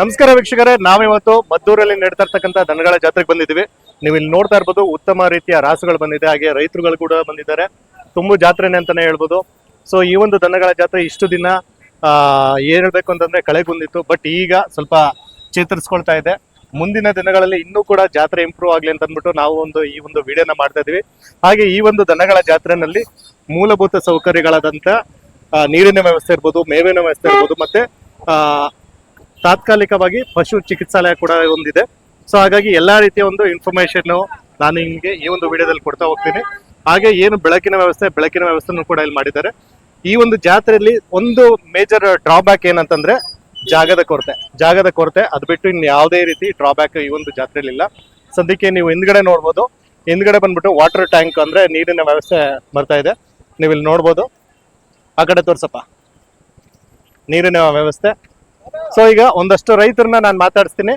ನಮಸ್ಕಾರ ವೀಕ್ಷಕರೇ ನಾವಿವತ್ತು ಮದ್ದೂರಲ್ಲಿ ನಡೀತಾ ಇರ್ತಕ್ಕಂಥ ದನಗಳ ಜಾತ್ರೆಗೆ ಬಂದಿದ್ದೀವಿ. ನೀವು ಇಲ್ಲಿ ನೋಡ್ತಾ ಇರ್ಬೋದು ಉತ್ತಮ ರೀತಿಯ ರಾಸುಗಳು ಬಂದಿದೆ ಹಾಗೆ ರೈತರುಗಳು ಕೂಡ ಬಂದಿದ್ದಾರೆ. ತುಂಬ ಜಾತ್ರೆನೆ ಅಂತಾನೆ ಹೇಳ್ಬೋದು. ಸೊ ಈ ಒಂದು ದನಗಳ ಜಾತ್ರೆ ಇಷ್ಟು ದಿನ ಏನ್ ಹೇಳ್ಬೇಕು ಅಂತಂದ್ರೆ ಕಳೆಗುಂದಿತ್ತು ಬಟ್ ಈಗ ಸ್ವಲ್ಪ ಚೇತರಿಸ್ಕೊಳ್ತಾ ಇದೆ. ಮುಂದಿನ ದಿನಗಳಲ್ಲಿ ಇನ್ನೂ ಕೂಡ ಜಾತ್ರೆ ಇಂಪ್ರೂವ್ ಆಗ್ಲಿ ಅಂತ ಅಂದ್ಬಿಟ್ಟು ನಾವು ಒಂದು ಈ ಒಂದು ವಿಡಿಯೋನ ಮಾಡ್ತಾ ಇದೀವಿ. ಹಾಗೆ ಈ ಒಂದು ದನಗಳ ಜಾತ್ರೆನಲ್ಲಿ ಮೂಲಭೂತ ಸೌಕರ್ಯಗಳಾದಂತ ಆ, ನೀರಿನ ವ್ಯವಸ್ಥೆ ಇರ್ಬೋದು, ಮೇವಿನ ವ್ಯವಸ್ಥೆ ಇರ್ಬೋದು, ಮತ್ತೆ, ಆ, ತಾತ್ಕಾಲಿಕವಾಗಿ ಪಶು ಚಿಕಿತ್ಸಾಲಯ ಕೂಡ ಒಂದಿದೆ. ಸೊ ಹಾಗಾಗಿ ಎಲ್ಲಾ ರೀತಿಯ ಒಂದು ಇನ್ಫಾರ್ಮೇಶನ್ ನಾನು ನಿಮಗೆ ಈ ಒಂದು ವಿಡಿಯೋದಲ್ಲಿ ಕೊಡ್ತಾ ಹೋಗ್ತೀನಿ. ಹಾಗೆ ಏನು ಬೆಳಕಿನ ವ್ಯವಸ್ಥೆ, ಬೆಳಕಿನ ವ್ಯವಸ್ಥೆನೂ ಕೂಡ ಇಲ್ಲಿ ಮಾಡಿದ್ದಾರೆ. ಈ ಒಂದು ಜಾತ್ರೆಯಲ್ಲಿ ಒಂದು ಮೇಜರ್ ಡ್ರಾಬ್ಯಾಕ್ ಏನಂತಂದ್ರೆ ಜಾಗದ ಕೊರತೆ. ಜಾಗದ ಕೊರತೆ, ಅದು ಬಿಟ್ಟು ಇನ್ನು ಯಾವುದೇ ರೀತಿ ಡ್ರಾಬ್ಯಾಕ್ ಈ ಒಂದು ಜಾತ್ರೆಯಲ್ಲಿ ಇಲ್ಲ. ಸದ್ಯಕ್ಕೆ ನೀವು ಹಿಂದ್ಗಡೆ ನೋಡ್ಬೋದು. ಹಿಂದ್ಗಡೆ ಬಂದ್ಬಿಟ್ಟು ವಾಟರ್ ಟ್ಯಾಂಕ್ ಅಂದ್ರೆ ನೀರಿನ ವ್ಯವಸ್ಥೆ ಬರ್ತಾ ಇದೆ. ನೀವು ಇಲ್ಲಿ ನೋಡ್ಬೋದು. ಆ ಕಡೆ ತೋರ್ಸಪ್ಪ. ನೀರಿನ ವ್ಯವಸ್ಥೆ. ಸೊ ಈಗ ಒಂದಷ್ಟು ರೈತರನ್ನ ನಾನು ಮಾತಾಡಿಸ್ತೀನಿ.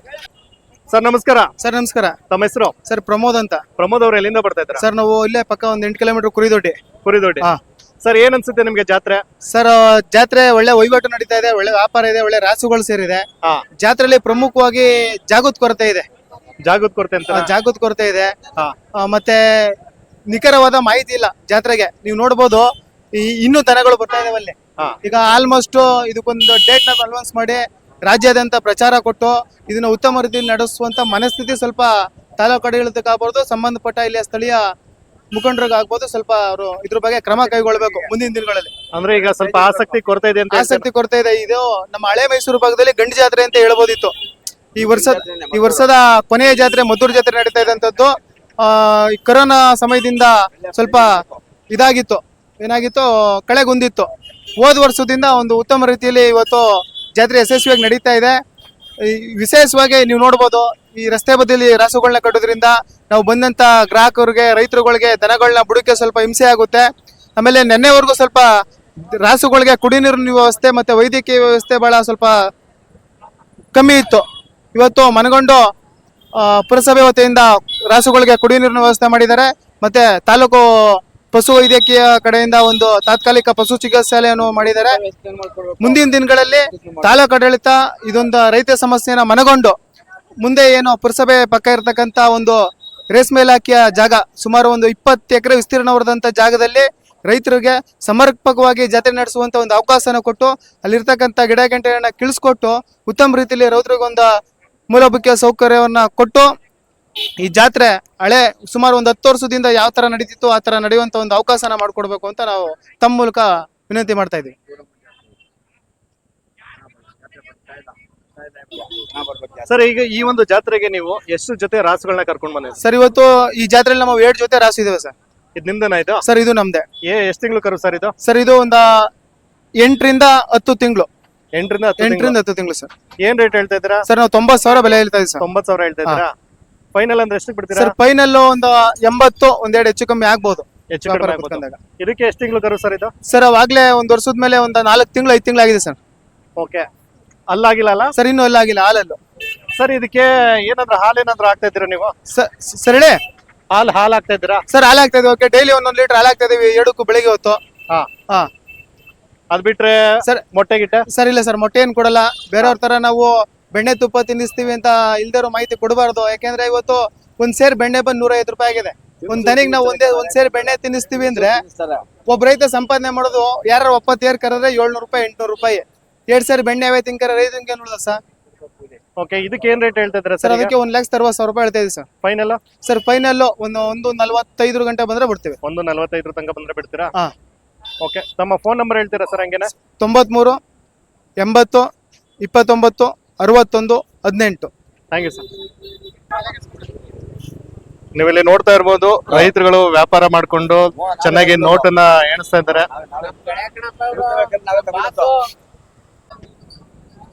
ಸರ್ ನಮಸ್ಕಾರ. ಸರ್ ನಮಸ್ಕಾರ. ತಮ್ಮ ಹೆಸರು? ಸರ್ ಪ್ರಮೋದ್ ಅಂತ. ಪ್ರಮೋದ್ ಅವ್ರು ಎಲ್ಲಿಂದ ಬರ್ತಾ ಇದ್ದಾರೆ? ಸರ್ ನಾವು ಇಲ್ಲೇ ಪಕ್ಕ ಒಂದ್ ಎಂಟು ಕಿಲೋಮೀಟರ್ ಕುರಿದೊಡ್ಡಿ. ಕುರಿದೊಡ್ಡಿ. ಹಾ. ಸರ್ ಏನ್ ಅನ್ಸುತ್ತೆ ನಿಮ್ಗೆ ಜಾತ್ರೆ? ಸರ್ ಜಾತ್ರೆ ಒಳ್ಳೆ ವಹಿವಾಟು ನಡೀತಾ ಇದೆ ಒಳ್ಳೆ ವ್ಯಾಪಾರ ಇದೆ ಒಳ್ಳೆ ರಾಸುಗಳು ಸೇರಿದೆ. ಹಾ. ಜಾತ್ರೆಯಲ್ಲಿ ಪ್ರಮುಖವಾಗಿ ಜಾಗೃತ್ ಕೊರತೆ ಇದೆ. ಜಾಗೃತ್ ಕೊರತೆ ಅಂತ? ಜಾಗೃತ್ ಕೊರತೆ ಇದೆ. ಆ, ಮತ್ತೆ ನಿಖರವಾದ ಮಾಹಿತಿ ಇಲ್ಲ ಜಾತ್ರೆಗೆ. ನೀವು ನೋಡ್ಬೋದು. ಇನ್ನೂ ದನಗಳು ಬರ್ತಾ ಇದಾವಲ್ಲಿ. ಈಗ ಆಲ್ಮೋಸ್ಟ್ ಇದಕ್ಕೊಂದು ಡೇಟ್ನ ಅಡ್ವಾನ್ಸ್ ಮಾಡಿ ರಾಜ್ಯಾದ್ಯಂತ ಪ್ರಚಾರ ಕೊಟ್ಟು ಇದನ್ನ ಉತ್ತಮ ರೀತಿಯಲ್ಲಿ ನಡೆಸುವಂತ ಮನಸ್ಥಿತಿ ಸ್ವಲ್ಪ ತಾಲೂಕು ಆಡಳಿತಕ್ಕಾಗ್ಬೋದು ಸಂಬಂಧಪಟ್ಟ ಇಲ್ಲಿಯ ಸ್ಥಳೀಯ ಮುಖಂಡರಿಗಾಗ್ಬೋದು ಸ್ವಲ್ಪ ಅವರು ಇದ್ರ ಬಗ್ಗೆ ಕ್ರಮ ಕೈಗೊಳ್ಳಬೇಕು ಮುಂದಿನ ದಿನಗಳಲ್ಲಿ. ಅಂದ್ರೆ ಈಗ ಸ್ವಲ್ಪ ಆಸಕ್ತಿ ಕೊರತೆ ಇದೆ ಅಂತ. ಆಸಕ್ತಿ ಕೊರತೆ ಇದೆ. ಇದು ನಮ್ಮ ಹಳೆ ಮೈಸೂರು ಭಾಗದಲ್ಲಿ ಗಂಡು ಜಾತ್ರೆ ಅಂತ ಹೇಳ್ಬೋದಿತ್ತು. ಈ ವರ್ಷ ಈ ವರ್ಷದ ಕೊನೆಯ ಜಾತ್ರೆ ಮದ್ದೂರು ಜಾತ್ರೆ ನಡೀತಾ ಇದ್ದಂಥದ್ದು ಆ, ಕೊರೋನಾ ಸಮಯದಿಂದ ಸ್ವಲ್ಪ ಇದಾಗಿತ್ತು. ಏನಾಗಿತ್ತು? ಕಳೆಗುಂದಿತ್ತು. ಹೋದ ವರ್ಷದಿಂದ ಒಂದು ಉತ್ತಮ ರೀತಿಯಲ್ಲಿ ಇವತ್ತು ಜಾತ್ರೆ ಯಶಸ್ವಿಯಾಗಿ ನಡೀತಾ ಇದೆ. ವಿಶೇಷವಾಗಿ ನೀವು ನೋಡ್ಬೋದು, ಈ ರಸ್ತೆ ಬದಿಯಲ್ಲಿ ರಾಸುಗಳನ್ನ ಕಟ್ಟೋದ್ರಿಂದ ನಾವು ಬಂದಂತ ಗ್ರಾಹಕರಿಗೆ, ರೈತರುಗಳಿಗೆ ದನಗಳನ್ನ ಬುಡಕ್ಕೆ ಸ್ವಲ್ಪ ಹಿಂಸೆ ಆಗುತ್ತೆ. ಆಮೇಲೆ ನೆನ್ನೆವರೆಗೂ ಸ್ವಲ್ಪ ರಾಸುಗಳಿಗೆ ಕುಡಿ ನೀರಿನ ವ್ಯವಸ್ಥೆ ಮತ್ತೆ ವೈದ್ಯಕೀಯ ವ್ಯವಸ್ಥೆ ಬಹಳ ಸ್ವಲ್ಪ ಕಮ್ಮಿ ಇತ್ತು. ಇವತ್ತು ಮನಗೊಂಡು ಪುರಸಭೆ ವತಿಯಿಂದ ರಾಸುಗಳಿಗೆ ಕುಡಿ ನೀರಿನ ವ್ಯವಸ್ಥೆ ಮಾಡಿದ್ದಾರೆ. ಮತ್ತೆ ತಾಲೂಕು ಪಶು ವೈದ್ಯಕೀಯ ಕಡೆಯಿಂದ ಒಂದು ತಾತ್ಕಾಲಿಕ ಪಶು ಚಿಕಿತ್ಸಾಲಯವನ್ನು ಮಾಡಿದ್ದಾರೆ. ಮುಂದಿನ ದಿನಗಳಲ್ಲಿ ತಾಲೂಕು ಆಡಳಿತ ಇದೊಂದು ರೈತ ಸಮಸ್ಯೆನ ಮನಗೊಂಡು ಮುಂದೆ ಏನು ಪುರಸಭೆ ಪಕ್ಕ ಇರತಕ್ಕಂತ ಒಂದು ರೇಷ್ಮೆ ಇಲಾಖೆಯ ಜಾಗ, ಸುಮಾರು ಒಂದು ಇಪ್ಪತ್ತು ಎಕರೆ ವಿಸ್ತೀರ್ಣವರದಂತ ಜಾಗದಲ್ಲಿ ರೈತರಿಗೆ ಸಮರ್ಪಕವಾಗಿ ಜಾತ್ರೆ ನಡೆಸುವಂತ ಒಂದು ಅವಕಾಶನ ಕೊಟ್ಟು ಅಲ್ಲಿರ್ತಕ್ಕಂಥ ಗಿಡ ಗಂಟೆಗಳನ್ನ ಕಿಳಿಸ್ಕೊಟ್ಟು, ಉತ್ತಮ ರೀತಿಯಲ್ಲಿ ರೈತರಿಗೊಂದು ಮೂಲಭೂತ ಸೌಕರ್ಯವನ್ನ ಕೊಟ್ಟು ಈ ಜಾತ್ರೆ ಹಳೆ ಸುಮಾರು ಒಂದು ಹತ್ತು ವರ್ಷದಿಂದ ಯಾವ ತರ ನಡೀತಿತ್ತು ಆ ತರ ನಡೆಯುವಂತ ಒಂದು ಅವಕಾಶನ ಮಾಡ್ಕೊಡ್ಬೇಕು ಅಂತ ನಾವು ತಮ್ಮ ಮೂಲಕ ವಿನಂತಿ ಮಾಡ್ತಾ ಇದ್ದೀವಿ. ಸರ್ ಈಗ ಈ ಒಂದು ಜಾತ್ರೆಗೆ ನೀವು ಎಷ್ಟು ಜೊತೆ ರಾಸುಗಳನ್ನ ಕರ್ಕೊಂಡ್ ಬಂದ ಸರ್ ಇವತ್ತು ಈ ಜಾತ್ರೆಯಲ್ಲಿ ನಾವು ಏಳು ಜೊತೆ ರಾಸು ಇದಾವೆ ಸರ್. ಇದು ನಿಮ್ದೇನಾಯ್ತು ಸರ್ ಇದು ನಮ್ದೆ. ಏ ಎಷ್ಟು ತಿಂಗಳು ಕರು ಸರ್ ಇದು? ಸರ್ ಇದು ಒಂದ ಎಂಟರಿಂದ ಹತ್ತು ತಿಂಗಳು. ಎಂಟರಿಂದ ಹತ್ತು ತಿಂಗ್ಳು. ಎಂಟರಿಂದ ಹತ್ತು ತಿಂಗಳು ಸರ್. ಏನ್ ರೇಟ್ ಹೇಳ್ತಾ ಇದ್ದೀರಾ? ಸರ್ ನಾವು ತೊಂಬತ್ತು ಸಾವಿರ ಬೆಲೆ ಹೇಳ್ತಾ ಇದ್ದೀವಿ ಸರ್. ತೊಂಬತ್ ಸಾವಿರ ಹೇಳ್ತಾ ಇದ್ದೀರಾ? ಫೈನಲ್ ಅಂದ್ರೆ ಎಷ್ಟು ಬಿಡ್ತೀರಾ? ಸರ್ ಫೈನಲ್ ಒಂದು ಎಂಬತ್ತು ಒಂದೆರಡು ಹೆಚ್ಚು ಕಮ್ಮಿ ಆಗ್ಬೋದು. ಹೆಚ್ಚು ಕಡಿಮೆ ವ್ಯಾಪಾರ ಆಗ್ಬೋದು. ಕುತ್ಕೊಂಡಾಗ. ಇದಕ್ಕೆ ಎಷ್ಟು ತಿಂಗಳು ಕರು ಸರ್ ಇದು? ಸರ್ ಅವಾಗ್ಲೇ ಒಂದ್ ವರ್ಷದ ಮೇಲೆ ಒಂದು ನಾಲ್ಕು ತಿಂಗಳು ಐದು ತಿಂಗಳು ಆಗಿದೆ ಸರ್ ಓಕೆ ಅಲ್ಲಾಗಿಲ್ಲ ಅಲ್ಲ? ಸರ್ ಇನ್ನೂ ಎಲ್ಲ ಆಗಿಲ್ಲ ಹಾಲಲ್ಲೂ. ಸರ್ ಇದಕ್ಕೆ ಏನಾದ್ರು ಹಾಲು ಏನಾದ್ರು ಹಾಕ್ತಾ ಇದ್ದೀರಾ ನೀವು? ಸ- ಸರ್ ಹೇಳಿ. ಹಾಲು ಹಾಲು ಹಾಕ್ತಾ ಇದ್ದೀರಾ? ಸರ್ ಹಾಲು ಹಾಕ್ತಾ ಇದೀವಿ ಓಕೆ ಡೈಲಿ ಒಂದೊಂದು ಲೀಟರ್ ಹಾಲು ಹಾಕ್ತಾ ಇದೀವಿ ಎರಡಕ್ಕೂ ಬೆಳಿಗ್ಗೆ ಹೊತ್ತು. ಹಾ. ಹಾ. ಅದ್ ಬಿಟ್ರೆ ಸರ್ ಮೊಟ್ಟೆ ಗಿಟ್ಟೆ? ಸರ್ ಇಲ್ಲ ಸರ್ ಮೊಟ್ಟೆ ಏನ್ ಕೊಡಲ್ಲ. ಬೇರೆಯವ್ರ ತರ ನಾವು ಬೆಣ್ಣೆ ತುಪ್ಪ ತಿನ್ನಿಸ್ತೀವಿ ಅಂತ ಇಲ್ದಿರೋ ಮಾಹಿತಿ ಕೊಡಬಾರ್ದು. ಯಾಕೆಂದ್ರೆ ಇವತ್ತು ಒಂದ್ ಸೇರ್ ಬೆಣ್ಣೆ ಬಂದ್ ನೂರ ಐವತ್ತು ರೂಪಾಯಿ ಆಗಿದೆ. ಒಂದ್ ದನಿಗ್ ನಾವು ಒಂದೇ ಒಂದ್ ಸೇರ್ ಬೆಣ್ಣೆ ತಿನ್ನಿಸ್ತೀವಿ ಅಂದ್ರೆ ಒಬ್ಬ ರೈತ ಸಂಪಾದನೆ ಮಾಡೋದು ಯಾರ ಒಪ್ಪತ್ತೇರ್ ಕರೆದ್ರೆ ಏಳ್ನೂರು ರೂಪಾಯಿ ಎಂಟ್ನೂರು ರೂಪಾಯಿ. ಎರಡ್ ಸೇರ್ ಬೆಣ್ಣೆ ಅವೇ ತಿನ್ಕರ ರೈತಂಗೆ ನೋಡಿದ ಸರ್? ಓಕೆ ಇದಕ್ಕೆ ಏನ್ ರೇಟ್ ಹೇಳ್ತಾ ಇದ್ರ ಸರ್ ಅದಕ್ಕೆ ಒಂದ್ ಲಕ್ಷ ಅರವತ್ತು ಸಾವಿರ ರೂಪಾಯಿ ಹೇಳ್ತಾ ಇದೀವಿ ಸರ್. ಫೈನಲ್? ಸರ್ ಫೈನಲ್ ಒಂದು ಒಂದು ನಲ್ವತ್ತೈದು ಗಂಟೆ ಬಂದ್ರೆ ಬಿಡ್ತೀವಿ. ಒಂದು ನಲವತ್ತೈದು ತನಕ ಬಂದ್ರೆ ಬಿಡ್ತೀರಾ? ಹಾ. ಓಕೆ ತಮ್ಮ ಫೋನ್ ನಂಬರ್ ಹೇಳ್ತೀರಾ ಸರ್ ಹಂಗೇನೆ? ತೊಂಬತ್ಮೂರು ಎಂಬತ್ತು ಇಪ್ಪತ್ತೊಂಬತ್ತು ಅರವತ್ತೊಂದು ಹದಿನೆಂಟು. ಥ್ಯಾಂಕ್ ಯು ಸರ್ ನೀವಿಲ್ಲಿ ನೋಡ್ತಾ ಇರ್ಬೋದು ರೈತರುಗಳು ವ್ಯಾಪಾರ ಮಾಡ್ಕೊಂಡು ಚೆನ್ನಾಗಿ ನೋಟನ್ನ ಎಣಿಸ್ತಾ ಇದ್ದಾರೆ.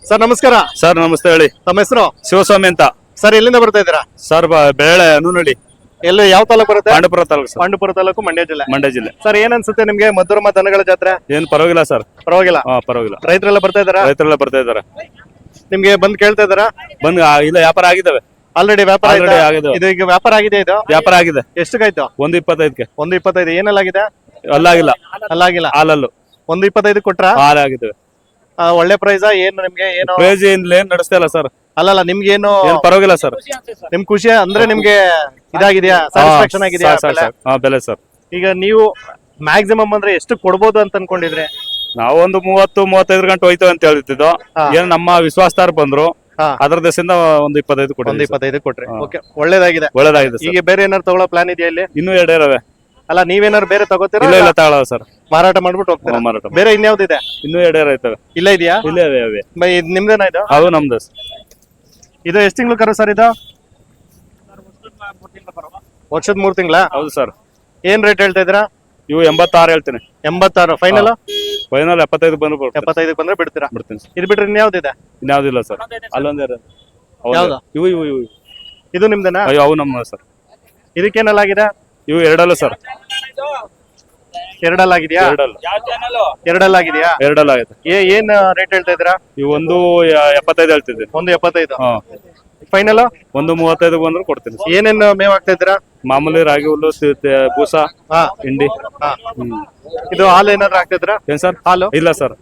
ಸರ್ ನಮಸ್ಕಾರ. ಸರ್ ನಮಸ್ತೆ ಹೇಳಿ. ತಮ್ಮ ಹೆಸರು? ಶಿವಸ್ವಾಮಿ ಅಂತ. ಸರ್ ಎಲ್ಲಿಂದ ಬರ್ತಾ ಇದ್ದೀರಾ? ಸರ್ ಬ- ಬೆಳೆ ಅನುನಳ್ಳಿ ಎಲ್ಲಿ ಯಾವ ತಾಲೂಕು ಬರುತ್ತೆ? ಪಾಂಡಪುರ ತಾಲೂಕು ಸರ್ ಪಾಂಡುಪುರ ತಾಲೂಕು ಮಂಡ್ಯ ಜಿಲ್ಲೆ. ಮಂಡ್ಯ ಜಿಲ್ಲೆ. ಸರ್ ಏನ್ ಅನ್ಸುತ್ತೆ ನಿಮ್ಗೆ? ಮಧುರಮ ದನಗಳ ಜಾತ್ರೆ? ಏನ್ ಪರವಾಗಿಲ್ಲ ಸರ್ ಪರವಾಗಿಲ್ಲ. ಹಾ ಪರವಾಗಿಲ್ಲ. ರೈತರೆಲ್ಲ ಬರ್ತಾ ಇದಾರೆ ರೈತರೆಲ್ಲ ಬರ್ತಾ ಇದಾರೆ ನಿಮ್ಗೆ ಬಂದ್ ಕೇಳ್ತಾ ಇದಾರಾ ಬಂದ್ ಆ, ಇಲ್ಲ ವ್ಯಾಪಾರ ಆಗಿದ್ದಾವೆ. ಆಲ್ರೆಡಿ ವ್ಯಾಪಾರ ಆಗಿದೆ? ಇದು ಈಗ ವ್ಯಾಪಾರ ಆಗಿದೆ ಇದು? ವ್ಯಾಪಾರ ಆಗಿದೆ. ಎಷ್ಟಕ್ಕಾಯ್ತು ಒಂದ್ ಇಪ್ಪತ್ತೈದಕ್ಕೆ ಒಂದ್ ಇಪ್ಪತ್ತೈದು. ಏನಲ್ಲಾಗಿದೆ? ಅಲ್ಲಾಗಿಲ್ಲ. ಅಲ್ಲಾಗಿಲ್ಲ. ಹಾಲಲ್ಲು. ಒಂದ್ ಇಪ್ಪತ್ತೈದು ಕೊಟ್ರ? ಹಾಲ ಆಗಿದ್ದಾವೆ. ಒಳ್ಳೆ ಪ್ರೈಸ್ ಏನು ನಿಮ್ಗೆ ಏನು? ಪ್ರೈಸ್ ಏನ್ ನಡೆಸ್ತಾ ಇಲ್ಲ ಸರ್ ಅಲ್ಲಲ್ಲ ನಿಮ್ಗೆ ಏನು ಏನ್ ಪರವಾಗಿಲ್ಲ ಸರ್ ನಿಮ್ ಖುಷಿ ಅಂದ್ರೆ ನಿಮ್ಗೆ ಇದಾಗಿದ್ಯಾ? ಸ್ಯಾಟಿಸ್ಫ್ಯಾಕ್ಷನ್ ಆಗಿದೆಯಾ ಬೆಲೆ? ಸರ್ ಈಗ ನೀವು ಮ್ಯಾಕ್ಸಿಮಮ್ ಅಂದ್ರೆ ಎಷ್ಟು ಕೊಡ್ಬೋದು ಅಂತ ಅನ್ಕೊಂಡಿದ್ರೆ? ನಾವು ಒಂದು ಮೂವತ್ತು ಮೂವತ್ತೈದು ಗಂಟೆ ಹೋಯ್ತು ಅಂತ ಹೇಳ್ತಿದ್ದು. ಏನ್ ನಮ್ಮ ವಿಶ್ವಾಸದಾರ್ ಬಂದ್ರು. ಹಾ. ಅದ್ರ ದೇಶದಿಂದ ಒಂದು ಇಪ್ಪತ್ತೈದು ಒಂದು ಕೊಡಿ ಇಪ್ಪತ್ತೈದು ಕೊಟ್ರಿ. ಓಕೆ ಒಳ್ಳೇದಾಗಿದೆ. ಒಳ್ಳೇದಾಗಿದೆ ಸರ್. ಈಗ ಬೇರೆ ಏನಾರು ತಗೊಳ್ಳೋ ಪ್ಲಾನ್ ಇದೆಯಾ ಇಲ್ಲಿ? ಇನ್ನೂ ಎರಡು ಇದಾವೆ. ಅಲ್ಲ ನೀವೇನಾರು ಬೇರೆ ತಗೋತೀರಾ ಇಲ್ಲ ಇಲ್ಲ ತಗೊಳ್ಳೋ ಸರ್. ಮಾರಾಟ ಮಾಡ್ಬಿಟ್ಟು ಹೋಗ್ತೀರಾ? ಮಾರಾಟ ಬೇರೆ ಬೇರೆ ಇನ್ಯಾವ್ದಿದೆ? ಇನ್ನೂ ಎರಡು ಇರ್ತವೆ ಇಲ್ಲ ಇದೆಯಾ? ಇಲ್ಲೇ ಅವೆ ಅವೆ ಬೈ, ಇದ್ ನಿಮ್ದೇನಾ ಇದು? ಅವು ನಮ್ದು ಇದು ಎಷ್ಟು ತಿಂಗಳು ಕರು ಸರ್ ಇದು? ವರ್ಷದ ಮೂರ್ ತಿಂಗಳ? ಹೌದು ಸರ್. ಏನ್ ರೇಟ್ ಹೇಳ್ತಾ ಇದ್ದೀರಾ? ಇವು ಎಂಬತ್ತಾರು ಹೇಳ್ತೀನಿ. ಎಂಬತ್ತಾರು. ಫೈನಲ್ ಫೈನಲ್ ಎಪ್ಪತ್ತೈದು ಬಂದ್ರೆ ಎಪ್ಪತ್ತೈದು ಎಪ್ಪತ್ತೈದಕ್ಕೆ ಬಂದ್ರೆ ಬಿಡ್ತೀರಾ? ಬಿಡ್ತೀನಿ ಸರ್. ಇದು ಬಿಟ್ರೆ ಇನ್ಯಾವ್ದಿದೆ ಇನ್ಯಾವುದಿಲ್ಲ ಸರ್. ಅಲ್ಲೊಂದೇ ಇರೋದು. ಯಾವ್ದು? ಇವು ಇವು ಇವು. ಇದು ನಿಮ್ದೇನಾ? ಅಯ್ಯೋ ಅವು ನಮ್ಮ ಸರ್. ಇದಕ್ಕೇನಲ್ಲಾಗಿದೆ ಇವು ಎರಡಲ್ಲ ಸರ್. ಎರಡಲ್ಲಾಗಿದ್ಯಾ ಎರಡಲ್ಲ. ಆಗಿದೆಯಾ? ಎರಡಲ್ಲ ಆಗಿದೆ. ಏ ಏನ್ ರೇಟ್ ಹೇಳ್ತಾ ಇದ್ದೀರಾ? ಇವು ಒಂದು ಯ- ಎಪ್ಪತ್ತೈದು ಹೇಳ್ತಿದ್ದೆ ಒಂದು ಎಪ್ಪತ್ತೈದು. ಹಾ. ಫೈನಲ್ ಒಂದು ಮೂವತ್ತೈದು ಬಂದ್ರೆ ಕೊಡ್ತೀನಿ ಸರ್. ಏನೇನ್ ಮೇವ್ ಆಗ್ತಾ ಇದ್ದೀರಾ? ಮಾಮೂಲಿ ರಾಗಿ ಹುಲ್ಲು ತಿ- ತಿ- ಬೂಸ ಹಾ. ಹಿಂಡಿ. ಹ್ಮ್. ಇದು ಹಾಲು ಏನಾದ್ರು ಹಾಕ್ತಿದ್ರ? ಏನ್ ಸರ್? ಹಾಲು? ಇಲ್ಲ ಸರ್.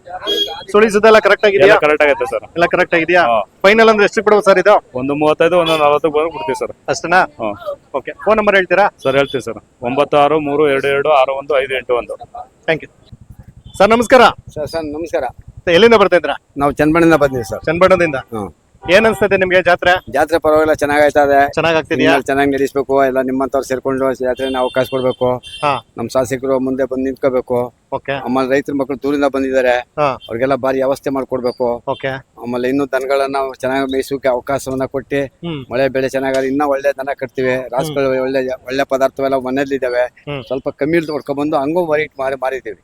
ಸುಳಿಸೋದೆಲ್ಲ ಕರೆಕ್ಟ್ ಎಲ್ಲ ಆಗಿದೆಯಾ ಕರೆಕ್ಟ್ ಆಗುತ್ತೆ ಸರ್. ಎಲ್ಲ ಕರೆಕ್ಟ್ ಆಗಿದೆಯಾ? ಹಾ. ಫೈನಲ್ ಅಂದ್ರೆ ಎಷ್ಟು ಕೊಡುವ ಸರ್ ಇದು? ಒಂದು ಮೂವತ್ತೈದು ಒಂದು ನಲವತ್ತು ಬಂದು ಕೊಡ್ತೀವಿ ಸರ್. ಅಷ್ಟನಾ? ಹಾ. ಓಕೆ ಫೋನ್ ನಂಬರ್ ಹೇಳ್ತೀರಾ? ಸರ್ ಹೇಳ್ತೀವಿ ಸರ್. ಒಂಬತ್ತು ಆರು ಮೂರು ಎರಡು ಎರಡು ಆರು ಒಂದು ಐದು ಎಂಟು ಒಂದು. ಥ್ಯಾಂಕ್ ಯು ಸರ್ ನಮಸ್ಕಾರ. ಸರ್ ಸರ್ ನಮಸ್ಕಾರ. ಎಲ್ಲಿಂದ ಬರ್ತಾ ನಾವು ಚನ್ನಬಣ್ಣದಿಂದ ಬಂದಿವಿ ಸರ್. ಚನ್ನಬಣ್ಣದಿಂದ ಹ್ಮ್. ಏನ್ ಅನ್ಸ್ತದೆ ನಿಮ್ಗೆ ಜಾತ್ರೆ? ಜಾತ್ರೆ ಪರವಾಗಿಲ್ಲ ಚೆನ್ನಾಗಾಯ್ತಾ ಇದೆ ಚೆನ್ನಾಗ್ ಆಗ್ತಿದ್ಯಾ ಚೆನ್ನಾಗಿ ನಡೆಸ್ಬೇಕು ಎಲ್ಲ ನಿಮ್ಮಂತವ್ರು ಸೇರ್ಕೊಂಡು ಜಾತ್ರೆನ ಅವಕಾಶ ಕೊಡ್ಬೇಕು. ಹಾ. ನಮ್ಮ ಶಾಸಕರು ಮುಂದೆ ಬಂದು ನಿಂತ್ಕೋಬೇಕು. ಓಕೆ. ಆಮೇಲೆ ರೈತರ ಮಕ್ಕಳು ದೂರಿಂದ ಬಂದಿದ್ದಾರೆ. ಹಾ. ಅವ್ರಿಗೆಲ್ಲ ಬಾರಿ ವ್ಯವಸ್ಥೆ ಮಾಡ್ಕೊಡ್ಬೇಕು. ಓಕೆ. ಆಮೇಲೆ ಇನ್ನೂ ದನಗಳನ್ನ ಚೆನ್ನಾಗಿ ಮೇಯಿಸೋಕೆ ಅವಕಾಶವನ್ನ ಕೊಟ್ಟು ಹ್ಮ್. ಮಳೆ ಬೆಳೆ ಚೆನ್ನಾಗಿ ಇನ್ನ ಒಳ್ಳೆ ದನ ಕಟ್ತೀವಿ. ರಾಸುಗಳು ಒಳ್ಳೆ ಒಳ್ಳೆ ಪದಾರ್ಥವೆಲ್ಲ ಮನೇಲಿ ಇದಾವೆ ಹ್ಮ್. ಸ್ವಲ್ಪ ಕಮ್ಮಿ ಬಂದು ಹಂಗೂ ಮಾರಿ ಮಾರಿ ಮಾರಿದ್ದೀವಿ.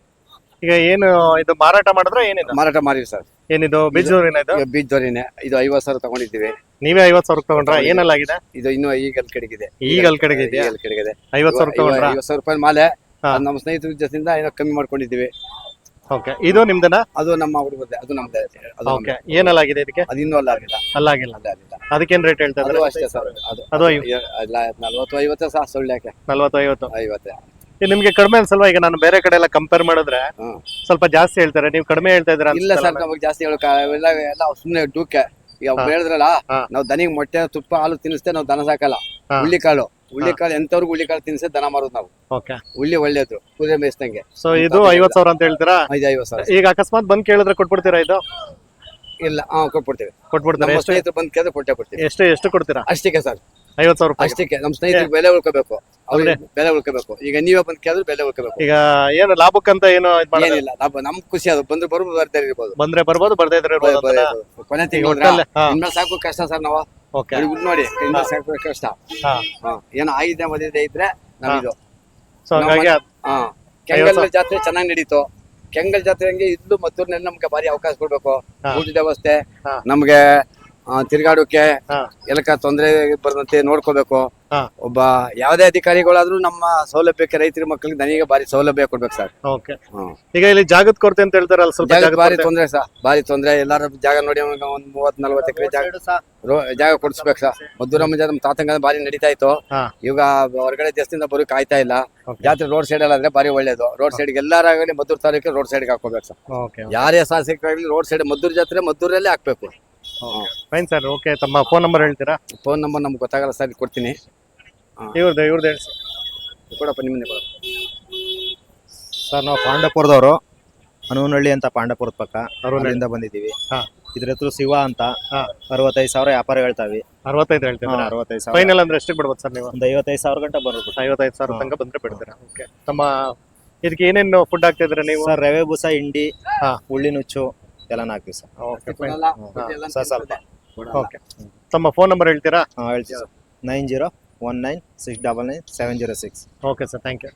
ಈಗ ಏನು ಇದು ಮಾರಾಟ ಮಾಡಿದ್ರೆ ಏನಿದೆ? ಮಾರಾಟ ಮಾಡಿವಿ ಸರ್. ಏನಿದು? ಬೀಜದವ್ರ ಇದು? ಇದು ಐವತ್ತು ಸಾವಿರ ತಗೊಂಡಿದ್ದೀವಿ. ನೀವೇ ಐವತ್ ಸಾವಿರ ತಗೊಂಡ್ರ? ಏನೆಲ್ಲಾಗಿದೆ? ಇದು ಇನ್ನು ಈಗ ಅಲ್ಲಿ ಕಡೆಗಿದೆ. ಈಗ ಅಲ್ಲಿ ಕಡೆಗೆ ಇದೆಯಾ ಅಲ್ಲಿ ಕಡೆಗಿದೆ ಐವತ್ ಸಾವಿರ ತಗೊಂಡ್ರ? ಐವತ್ತು ಸಾವಿರ ರೂಪಾಯಿ ಮಾಲೆ. ಅದ್ ನಮ್ಮ ಸ್ನೇಹಿತರ ಜೊತೆಯಿಂದ ಏನೋ ಕಮ್ಮಿ ಮಾಡ್ಕೊಂಡಿದ್ದೀವಿ. ಓಕೆ. ಇದು ನಿಮ್ದನ? ಅದು ನಮ್ಮ ಹುಡುಗದ್ದೆ ಅದು ನಮ್ದೆ. ಅದು ಓಕೆ. ಏನೆಲ್ಲಾಗಿದೆ ಇದಕ್ಕೆ? ಅದು ಇನ್ನೂ ಅಲ್ಲ ಆಗಿಲ್ಲ. ಅಲ್ಲಾಗಿಲ್ಲ. ಅಲ್ಲ ಆಗಿಲ್ಲ. ಅದಕ್ಕೇನ್ ರೇಟ್ ಹೇಳ್ತಾರೆ ಅದು ಅಷ್ಟೇ ಸರ್. ಅದು ಅದು ಐವ- ಎ- ಅಲ್ಲ ನಲ್ವತ್ತು ಐವತ್ತು ಸಹ ಸುಳ್ಳು ಯಾಕೆ? ನಲ್ವತ್ತು ಐವತ್ತು. ಐವತ್ತೆ. ನಿಮ್ಗೆ ಕಡಿಮೆ ಅನ್ಸಲ್ವಾ? ಈಗ ನಾನು ಬೇರೆ ಕಡೆ ಎಲ್ಲ ಕಂಪೇರ್ ಮಾಡಿದ್ರೆ ಹ್ಮ್. ಸ್ವಲ್ಪ ಜಾಸ್ತಿ ಹೇಳ್ತಾರೆ. ನೀವು ಕಡಿಮೆ ಹೇಳ್ತಾ ಇದ್ದೀರಾ ಇಲ್ಲ ಸರ್ ನಮಗೆ ಜಾಸ್ತಿ ಹೇಳಕ್ ಎಲ್ಲ ಎಲ್ಲ ಸುಮ್ಮನೆ ಡೂಕೆ ಈಗ ಹೇಳಿದ್ರಲ್ಲ ಹಾ. ನಾವು ದನಿಗೆ ಮೊಟ್ಟೆ ತುಪ್ಪ ಹಾಲು ತಿನ್ನಿಸ್ತೇ ನಾವು ದನ ಸಾಕಲ್ಲ. ಹಾ. ಹುಳ್ಳಿಕಾಳು. ಹುಳ್ಳಿಕಾಳು ಎಂತವ್ರಿಗೂ ಹುಳ್ಳಿಕಾಳು ತಿನ್ನಿಸೇ ದನ ಮಾರೋದು ನಾವು. ಓಕೆ. ಹುಳ್ಳಿ ಒಳ್ಳೇದು ಕುದುರೆ ಮೇಯಿಸ್ದಂಗೆ. ಸೊ ಇದು ಐವತ್ ಸಾವಿರ ಅಂತ ಹೇಳ್ತೀರಾ? ಐದು ಐವತ್ತು ಸಾವಿರ. ಈಗ ಅಕಸ್ಮಾತ್ ಬಂದ್ ಕೇಳಿದ್ರೆ ಕೊಟ್ಬಿಡ್ತೀರಾ ಇದು? ಇಲ್ಲ ಹಾ ಕೊಟ್ಬಿಡ್ತೀವಿ. ಕೊಟ್ಬಿಡ್ತಾರೆ. ನಮ್ಮ ಎಷ್ಟು ಸ್ನೇಹಿತರು ಬಂದು ಕೇಳಿದ್ರೆ ಕೊಟ್ಟೆ ಕೊಡ್ತೀವಿ. ಎಷ್ಟು ಎಷ್ಟು ಕೊಡ್ತೀರಾ? ಅಷ್ಟಿಗೆ ಸರ್. ಐವತ್ ಸಾವಿರ ರೂಪಾಯಿ ಅಷ್ಟಕ್ಕೆ ನಮ್ಮ ಸ್ನೇಹಿತರಿಗೆ ಬೆಲೆ ಉಳ್ಕೋಬೇಕು. ಅವ್ರಿಗೆ ಬೆಲೆ ಉಳ್ಕೋಬೇಕು. ಈಗ ನೀವೇ ಬಂದ್ ಕೇಳಿದ್ರೆ ಬೆಲೆ ಉಳ್ಕೋಬೇಕು. ಈಗ ಏನು ಲಾಭಕ್ಕಂತ ಏನು ಇದ್ ಏನಿಲ್ಲ ನಾವು ನಮ್ ಖುಷಿ ಅದು. ಬಂದ್ರೆ ಬರ್ಬೋದು ಬರ್ತಾ ಇರ್ಬೋದು. ಬಂದ್ರೆ ಬರ್ಬೋದು ಬರ್ದೇ ಇದ್ರೆ ಇರ್ಬೋದು ಅಂತನಾ? ಕೊನೆ ತಿಂಗಳು ಹಾ. ಇನ್ಮೇಲೆ ಸಾಕು ಕಷ್ಟ ಸರ್ ನಾವು. ಓಕೆ. ನೋಡಿ ಇನ್ಮೇಲೆ ಸಾಕು ಕಷ್ಟ. ಹಾ. ಹಾ ಏನೋ ಆಗಿದೆ ಮದುವೆ ಇದ್ರೆ ನಮ್ದು. ಸೊ ಹಾಗಾಗಿ ಅದ್- ಹಾ. ಕೆಂಗಲ್ ಜಾತ್ರೆ ಚೆನ್ನಾಗಿ ನಡೀತು. ಕೆಂಗಲ್ ಜಾತ್ರೆ ಹಂಗೆ ಇದ್ದು ಮತ್ತೂರ್ನಲ್ಲಿ ನಮ್ಗೆ ಭಾರಿ ಅವಕಾಶ ಕೊಡ್ಬೇಕು. ಊಟದ ವ್ಯವಸ್ಥೆ ಹಾ. ನಮ್ಗೆ ತಿರ್ಗಾಡೋಕೆ ಎಲ್ಲಕ ಎಲ್ಲಕ್ಕ ತೊಂದರೆ ಬರದಂತೆ ನೋಡ್ಕೋಬೇಕು. ಒಬ್ಬ ಯಾವುದೇ ಅಧಿಕಾರಿಗಳಾದ್ರೂ ನಮ್ಮ ಸೌಲಭ್ಯಕ್ಕೆ ರೈತರ ಮಕ್ಕಳಿಗೆ ನನಗೆ ಬಾರಿ ಸೌಲಭ್ಯ ಕೊಡ್ಬೇಕು ಸರ್. ಓಕೆ. ಈಗ ಇಲ್ಲಿ ಜಾಗದ ಕೊರತೆ ಅಂತ ಹೇಳ್ತಾರಲ್ಲ ಸ್ವಲ್ಪ ಜಾಗ ಬಾರಿ. ತೊಂದ್ರೆ ಸರ್. ಬಾರಿ ತೊಂದರೆ. ಎಲ್ಲಾರು ಜಾಗ ನೋಡಿ ಒಂದು ಮೂವತ್ ನಲ್ವತ್ ಎಕರೆ ಜಾಗ ಜಾಗ ಕೊಡಿಸ್ಬೇಕು ಸರ್. ಮದ್ದೂರಮ್ಮ ಜಾತ್ರೆ ತಾತಂಗ ಬಾರಿ ನಡೀತಾ ಇತ್ತು. ಈಗ ಇವಾಗ ಹೊರಗಡೆ ದೇಶದಿಂದ ಬರೋ ಕಾಯ್ತಾ ಇಲ್ಲ. ಜಾತ್ರೆ ರೋಡ್ ಸೈಡ್ ಅಲ್ಲಾದ್ರೆ ಬಾರಿ ಒಳ್ಳೇದು. ರೋಡ್ ಸೈಡ್ ಎಲ್ಲಾರಾಗಲಿ ಮದ್ದೂರು ತಾಲೂಕಿಗೆ ರೋಡ್ ಸೈಡ್ಗೆ ಹಾಕೋಬೇಕು ಸರ್. ಯಾರೇ ಶಾಸಕರಾಗಲಿ ರೋಡ್ ಸೈಡ್ ಮದ್ದೂರು ಜಾತ್ರೆ ಮದ್ದೂರಲ್ಲೇ ಹಾಕ್ಬೇಕು. ಫೈನ್ ಸರ್ ಓಕೆ ತಮ್ಮ ಫೋನ್ ನಂಬರ್ ಹೇಳ್ತೀರಾ? ಫೋನ್ ನಂಬರ್ ನಮ್ಗೆ ಗೊತ್ತಾಗಲ್ಲ ಸರ್ ಕೊಡ್ತೀನಿ. ಇವ್ರದ್ದು ಇವ್ರದ್ದು ಹೇಳಿ ಸರ್. ಕೊಡಪ್ಪ ನಿಮ್ಮನ್ನೇ ಕೊಡ ಸರ್ ನಾವು ಪಾಂಡಪುರದವರು ಹನುಮನಹಳ್ಳಿ ಅಂತ ಪಾಂಡಪುರದ ಪಕ್ಕ. ಅಲ್ಲಿಂದ ಬಂದಿದ್ದೀವಿ. ಹಾ. ಇದ್ರ ಹೆಸರು ಶಿವ ಅಂತ ಹಾ. ಅರವತ್ತೈದು ಸಾವಿರ ವ್ಯಾಪಾರ ಹೇಳ್ತಾವೆ. ಅರವತ್ತೈದು ಹೇಳ್ತೀವಿ ಅರವತ್ತೈದು ಸಾವಿರ. ಫೈನಲ್ ಅಂದ್ರೆ ಎಷ್ಟು ಬಿಡ್ಬೋದು ಸರ್ ನೀವು? ಒಂದು ಐವತ್ತೈದು ಸಾವಿರ ಗಂಟೆ ಬರ್ಬೋದು ಐವತ್ತೈದು ಸಾವಿರ ತನಕ ಬಂದ್ರೆ ಬಿಡ್ತೀರಾ? ಓಕೆ ತಮ್ಮ ಇದಕ್ಕೆ ಏನೇನು ಫುಡ್ ಹಾಕ್ತಿದ್ರೆ ನೀವು? ಸರ್ ರವೆ ಬೂಸ ಹಿಂಡಿ ಹಾ. ಉಳ್ಳಿ ನುಚ್ಚು ಎಲ್ಲ ಹಾಕ್ತೀವಿ ಸರ್ ಸ್ವಲ್ಪ. ಓಕೆ. ತಮ್ಮ ಫೋನ್ ನಂಬರ್ ಹೇಳ್ತೀರಾ? ಹಾಂ ಹೇಳ್ತೀವಿ sir. Nine zero one nine six double nine seven zero six. Okay sir thank you.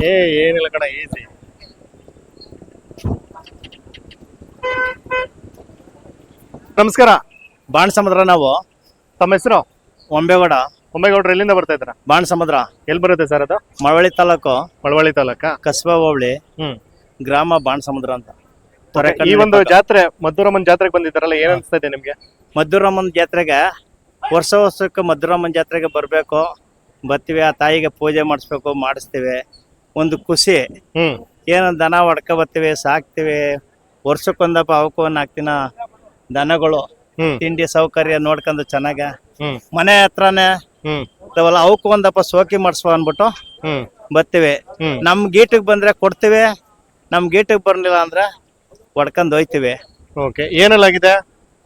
ಏ ಏನಿಲ್ಲ ಕಡ ಈಸಿ ನಮಸ್ಕಾರ. ಬಾಣ್ ಸಮುದ್ರ ನಾವು. ತಮ್ಮ ಹೆಸರು? ಒಂಬೇಗೌಡ. ಒಮ್ಮೆಗೌಡ್ರು ಎಲ್ಲಿಂದ ಬರ್ತಾ ಇದ್ರ ಬಾಣ ಸಮುದ್ರ ಎಲ್ಲಿ ಬರುತ್ತೆ ಸರ್ ಅದು? ಮಳವಳ್ಳಿ ತಾಲೂಕು. ಮಳವಳ್ಳಿ ತಾಲೂಕ? ಕಸ್ಬಾ ಹೋಬಳಿ. ಹ್ಮ್. ಗ್ರಾಮ ಬಾಣ ಸಮುದ್ರ ಅಂತ ಈ ಒಂದು ಜಾತ್ರೆ ಮದ್ದೂರಮ್ಮನ್ ಜಾತ್ರೆಗೆ ಬಂದಿದ್ದಾರಲ್ಲ ಏನ್ ಅನ್ಸ್ತಾ ಇದೆ ನಿಮ್ಗೆ? ಮದ್ದೂರಮ್ಮನ ಜಾತ್ರೆಗೆ ವರ್ಷ ವರ್ಷಕ್ಕೆ ಮದ್ದೂರಮ್ಮನ ಜಾತ್ರೆಗೆ ಬರಬೇಕು. ಬರ್ತೀವಿ ಆ ತಾಯಿಗೆ ಪೂಜೆ ಮಾಡಿಸ್ಬೇಕು ಮಾಡಿಸ್ತೀವಿ. ಒಂದು ಖುಷಿ. ಹ್ಮ್. ಏನು ದನ ಹೊಡ್ಕೊ ಬರ್ತೀವಿ ಸಾಕ್ತಿವಿ. ವರ್ಷಕ್ಕೊಂದಪ್ಪ ಅವಕ್ಕೂ ನಾಲ್ಕು ದಿನ ದನಗಳು. ಹ್ಮ್. ತಿಂಡಿ ಸೌಕರ್ಯ ನೋಡ್ಕೊಂಡು ಚೆನ್ನಾಗ. ಮನೆ ಹತ್ರನೇ ಹ್ಮ್. ಇದಾವಲ್ಲ ಅವಕ್ಕೂ ಒಂದಪ್ಪ ಸೋಕಿ ಮಾಡಿಸುವ ಅನ್ಬಿಟ್ಟು ಹ್ಮ್. ಬರ್ತೀವಿ. ನಮ್ ಗೀಟಿಗೆ ಬಂದ್ರೆ ಕೊಡ್ತೀವಿ ನಮ್ ಗೇಟಿಗೆ ಬರ್ಲಿಲ್ಲ ಅಂದ್ರೆ ಹೊಡ್ಕೊಂಡ್ ಹೋಯ್ತಿವಿ. ಓಕೆ ಏನೆಲ್ಲಾಗಿದೆ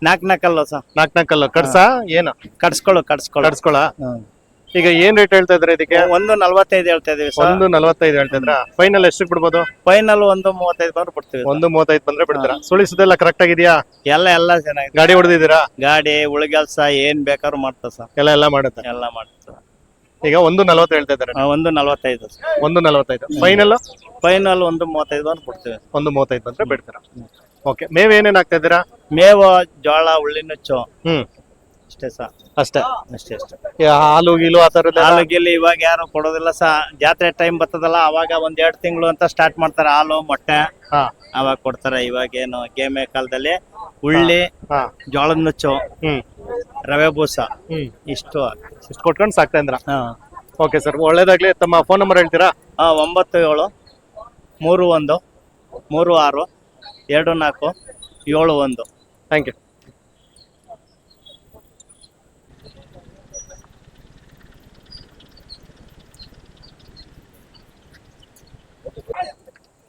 ನಾಲ್ಕು ನಾಲ್ಕಲ್ಲ ಸರ್. ನಾಲ್ಕ್ ನಾಲ್ಕಲ್ಲ ಕಡ್ಸ ಏನು? ಕಡ್ಸ್ಕೊಳ್ಳು ಕಡ್ಸ್ಕೊಳ್ಳು ಕಡ್ಸ್ಕೊಳ ಈಗ ಏನ್ ರೇಟ್ ಹೇಳ್ತಾ ಇದ್ರೆ ಇದಕ್ಕೆ? ಒಂದು ನಲ್ವತ್ತೈದು ಹೇಳ್ತಾ ಇದೀವಿ ಸರ್. ಒಂದು ನಲವತ್ತೈದು ಹೇಳ್ತಿದ್ರ ಫೈನಲ್ ಎಷ್ಟು ಬಿಡ್ಬೋದು ಫೈನಲ್ ಒಂದು ಮೂವತ್ತೈದು ಬಂದ್ರೆ ಬಿಡ್ತೀವಿ ಒಂದು ಮೂವತ್ತೈದು ಬಂದ್ರೆ ಬಿಡ್ತೀರಾ? ಸುಳಿಸುದೆಲ್ಲ ಕರೆಕ್ಟ್ ಆಗಿದೆಯಾ? ಎಲ್ಲ ಎಲ್ಲ ಚೆನ್ನಾಗಿದೆ. ಗಾಡಿ ಹೊಡೆದಿದ್ದೀರಾ? ಗಾಡಿ ಉಳಿಗೆಲ್ಸ ಏನ್ ಬೇಕಾದ್ರೂ ಮಾಡ್ತಾ ಸರ್. ಎಲ್ಲ ಎಲ್ಲ ಮಾಡುತ್ತೆ? ಎಲ್ಲ ಮಾಡ್ತಾ ಈಗ ಒಂದು ನಲವತ್ತು ಹೇಳ್ತಾ ಇದ್ದಾರೆ? ಒಂದು ನಲ್ವತ್ತೈದು ಒಂದು ನಲವತ್ತೈದು. ಫೈನಲ್ ಫೈನಲ್ ಒಂದು ಮೂವತ್ತೈದು ಬಂದ್ರೆ ಬಿಡ್ತೀವಿ. ಒಂದು ಮೂವತ್ತೈದು ಬಂದ್ರೆ ಬಿಡ್ತೀರಾ? ಓಕೆ ಮೇವ್ ಏನೇನ್ ಹಾಕ್ತಾ ಇದ್ದೀರಾ? ಮೇವ ಜೋಳ ಉಳ್ಳಿ ನುಚ್ಚು ಹ್ಮ್. ಅಷ್ಟೇ ಸರ್ ಅಷ್ಟೇ. ಅಷ್ಟೇ ಅಷ್ಟೇ. ಈ ಹಾಲು ಗೀಲು ಆ ಥರದ್ದು ಹಾಲು ಗಿಲ್ಲಿ ಇವಾಗ ಯಾರು ಕೊಡೋದಿಲ್ಲ ಸಹ ಜಾತ್ರೆ ಟೈಮ್ ಬರ್ತದಲ್ಲ ಅವಾಗ ಒಂದ್ ಎರಡ್ ತಿಂಗಳು ಅಂತ ಸ್ಟಾರ್ಟ್ ಮಾಡ್ತಾರೆ ಹಾಲು ಮೊಟ್ಟೆ. ಹಾ. ಅವಾಗ ಕೊಡ್ತಾರೆ ಇವಾಗ ಏನು ಗೇಮೆ ಕಾಲದಲ್ಲಿ ಉಳ್ಳಿ ಹಾ. ಜೋಳದ ನುಚ್ಚು ಹ್ಮ್. ರವೆ ಬೂಸ. ಹ್ಮ್. ಇಷ್ಟು. ಇಷ್ಟು ಕೊಟ್ಕೊಂಡು ಸಾಕ್ತಾ ಇದ್ರ? ಹಾ. ಓಕೆ ಸರ್ ಒಳ್ಳೇದಾಗ್ಲಿ. ತಮ್ಮ ಫೋನ್ ನಂಬರ್ ಹೇಳ್ತೀರಾ? ಹಾ, ಒಂಬತ್ತು ಏಳು ಮೂರು ಒಂದು ಮೂರು ಆರು ಎರಡು ನಾಲ್ಕು ಏಳು ಒಂದು. ಥ್ಯಾಂಕ್ ಯು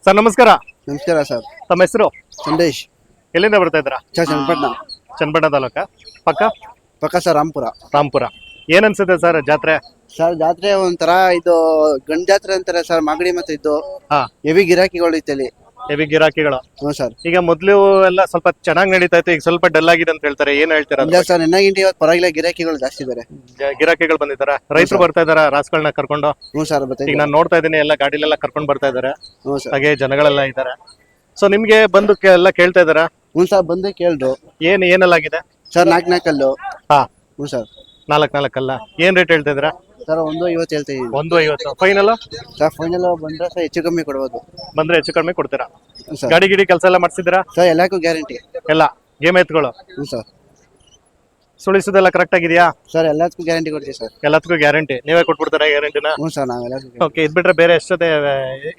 ಸರ್ ನಮಸ್ಕಾರ. ನಮಸ್ಕಾರ ಸರ್. ತಮ್ಮ ಹೆಸರು? ಸಂದೇಶ್. ಎಲ್ಲಿಂದ ಬರ್ತಾ ಇದ್ದೀರಾ? ಚನ್ನಪಟ್ಟಣ. ಚನ್ನಪಟ್ಟಣ ತಾಲೂಕ. ಪಕ್ಕ? ಪಕ್ಕ ಸರ್ ರಾಮ್ಪುರ. ರಾಮ್ಪುರ. ಏನ್ ಅನ್ಸುತ್ತೆ ಸರ್ ಜಾತ್ರೆ? ಸರ್ ಜಾತ್ರೆ ಒಂಥರ ಇದು ಗಂಡ್ ಜಾತ್ರೆ ಅಂತಾರೆ ಸರ್ ಮಾಗಡಿ ಮತ್ತೆ ಇದು ಹಾ. ಹೆವಿ ಗಿರಾಕಿಗಳು ಇತ್ತಲ್ಲಿ ಹೆವಿ ಗಿರಾಕಿಗಳು. ಹ್ಞೂ ಸರ್. ಈಗ ಮೊದ್ಲು ಎಲ್ಲ ಸ್ವಲ್ಪ ಚೆನ್ನಾಗಿ ನಡೀತಾ ಇತ್ತು ಈಗ ಸ್ವಲ್ಪ ಡಲ್ ಆಗಿದೆ ಅಂತ ಹೇಳ್ತಾರೆ ಏನ್ ಹೇಳ್ತಾರೆ ಇಲ್ಲ ಸರ್ ಇವತ್ತು ಪರವಾಗಿಲ್ಲ ಗಿರಾಕಿಗಳು ಜಾಸ್ತಿ ಇದಾರೆ. ಜ- ಗಿರಾಕಿಗಳು ಬಂದಿದ್ದಾರೆ? ರೈತರು ಬರ್ತಾ ಇದಾರ ರಾಸುಗಳನ್ನ ಕರ್ಕೊಂಡು? ಹ್ಞೂ ಸರ್ ಈಗ ಬರ್ತೈತೆ ನಾನು ನೋಡ್ತಾ ಇದ್ದೀನಿ ಎಲ್ಲ ಗಾಡಿಲೆಲ್ಲ ಕರ್ಕೊಂಡು ಬರ್ತಾ ಇದಾರೆ ಹ್ಞೂ ಸರ್. ಹಾಗೆ ಜನಗಳೆಲ್ಲ ಇದಾರೆ ಸೊ ನಿಮ್ಗೆ ಬಂದು ಕೆ- ಎಲ್ಲ ಕೇಳ್ತಾ ಇದಾರ ಹ್ಞೂ ಸರ್ ಬಂದು ಕೇಳ್ರು ಏನ್ ಏನೆಲ್ಲಾಗಿದೆ ಸರ್ ನಾಲ್ಕು ನಾಲ್ಕಲ್ಲು. ಹಾ. ಹ್ಞೂ ಸರ್. ನಾಲ್ಕ್ ನಾಲ್ಕಲ್ಲ? ಏನ್ ರೇಟ್ ಹೇಳ್ತಾ ಇದ್ದೀರಾ? ಸರ್ ಒಂದು ಐವತ್ತು ಹೇಳ್ತಾ ಇದ್ದೀನಿ. ಒಂದು ಐವತ್ತು. ಫೈನಲ್ ಸರ್ ಫೈನಲ್ ಬಂದ್ರೆ ಸರ್ ಹೆಚ್ಚು ಕಮ್ಮಿ ಕೊಡ್ಬೋದು. ಬಂದ್ರೆ ಹೆಚ್ಚು ಕಡಿಮೆ ಕೊಡ್ತೀರಾ? ಸರ್. ಗಾಡಿ ಗಿಡಿ ಕೆಲಸ ಎಲ್ಲ ಮಾಡ್ಸಿದ್ದೀರಾ? ಸರ್ ಎಲ್ಲಕ್ಕೂ ಗ್ಯಾರಂಟಿ. ಎಲ್ಲ. ಗೇಮ್ ಎತ್ಗಳು ಹ್ಞೂ ಸರ್. ಸುಳಿಸೋದೆಲ್ಲ ಕರೆಕ್ಟ್ ಆಗಿದೆಯಾ? ಸರ್ ಎಲ್ಲದಕ್ಕೂ ಗ್ಯಾರಂಟಿ ಕೊಡ್ತೀವಿ ಸರ್. ಎಲ್ಲದಕ್ಕೂ ಗ್ಯಾರಂಟಿ. ನೀವೇ ಕೊಟ್ಬಿಡ್ತೀರಾ ಗ್ಯಾರಂಟಿನ? ಹ್ಞೂ ಸರ್ ನಾವೆಲ್ಲ ಓಕೆ ಇದ್ ಬಿಟ್ರೆ ಬೇರೆ ಜೊತೆ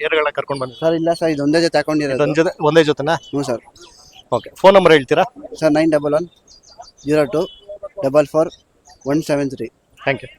ಏರ್ಗಳನ್ನ ಕರ್ಕೊಂಡು ಬಂದಿದ್ದೀರಾ ಸರ್ ಇಲ್ಲ ಸರ್ ಇದೊಂದೇ ಜೊತೆ ಹಾಕೊಂಡಿರೋದು. ಒಂದು ಜೊತೆ ಒಂದೇ ಜೊತೆನಾ? ಹ್ಞೂ ಸರ್. ಓಕೆ ಫೋನ್ ನಂಬರ್ ಹೇಳ್ತೀರಾ? Sir nine double one zero two double four one seven three. Thank you